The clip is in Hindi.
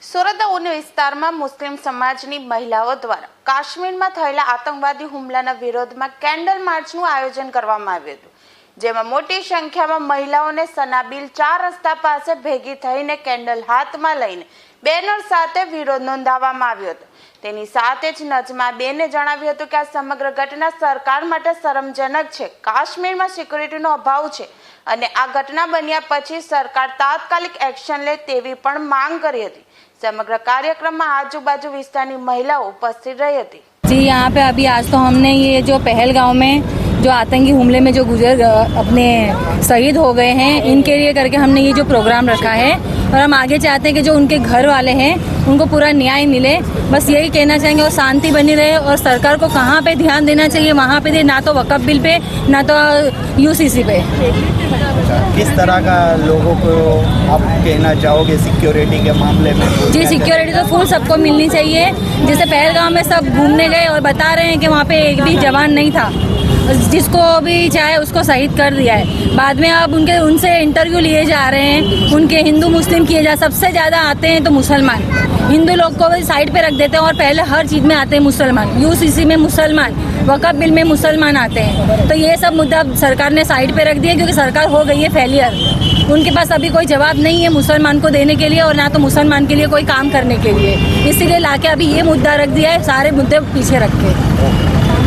સુરત ઉન વિસ્તારમાં મુસ્લિમ સમાજની મહિલાઓ દ્વારા કાશ્મીરમાં થયેલા આતંકવાદી હુમલાના વિરોધમાં કેન્ડલ માર્ચનું આયોજન કરવામાં આવ્યું હતું. જેમાં મોટી સંખ્યામાં મહિલાઓને સનાબીલ ચાર રસ્તા પાસે ભેગી થઈને કેન્ડલ હાથમાં લઈને બેનર સાથે વિરોધ નોંધાવવામાં આવ્યો હતો. તેની સાથે જ નજમા બેને જણાવ્યું હતું કે આ સમગ્ર ઘટના સરકાર માટે શરમજનક છે. કાશ્મીરમાં સિક્યુરિટીનો અભાવ છે અને આ ઘટના બન્યા પછી સરકાર તાત્કાલિક એક્શન લે તેવી પણ માંગ કરી હતી. સમગ્ર કાર્યક્રમમાં આજુબાજુ વિસ્તારની મહિલાઓ ઉપસ્થિત રહી હતી जी यहाँ पे अभी आज तो हमने ये जो पहलगांव में जो आतंकी हमले में जो गुजर अपने शहीद हो गए हैं इनके लिए करके हमने ये जो प्रोग्राम रखा है और हम आगे चाहते हैं कि जो उनके घर वाले हैं उनको पूरा न्याय मिले। बस यही कहना चाहेंगे और शांति बनी रहे और सरकार को कहाँ पे ध्यान देना चाहिए वहाँ पे दे ना तो वकफ बिल पे ना तो यूसीसी पे। किस तरह का लोगों को आप कहना चाहोगे सिक्योरिटी के मामले में? जी सिक्योरिटी तो फुल सबको मिलनी चाहिए। जैसे पहलगांव में सब घूमने गए और बता रहे हैं कि वहाँ पे एक भी जवान नहीं था। जिसको भी चाहे उसको शहीद कर दिया है। बाद में अब उनके उनसे इंटरव्यू लिए जा रहे हैं। उनके हिंदू मुस्लिम किए जा सबसे ज़्यादा आते हैं तो मुसलमान। हिंदू लोग को साइड पे रख देते हैं और पहले हर चीज़ में आते हैं मुसलमान। यूसीसी में मुसलमान वकब बिल में मुसलमान आते हैं। तो ये सब मुद्दा सरकार ने साइड पे रख दिया क्योंकि सरकार हो गई है फेलियर उनके पास अभी कोई जवाब नहीं है मुसलमान को देने के लिए और ना तो मुसलमान के लिए कोई काम करने के लिए। इसीलिए लाके अभी ये मुद्दा रख दिया है, सारे मुद्दे पीछे रख के।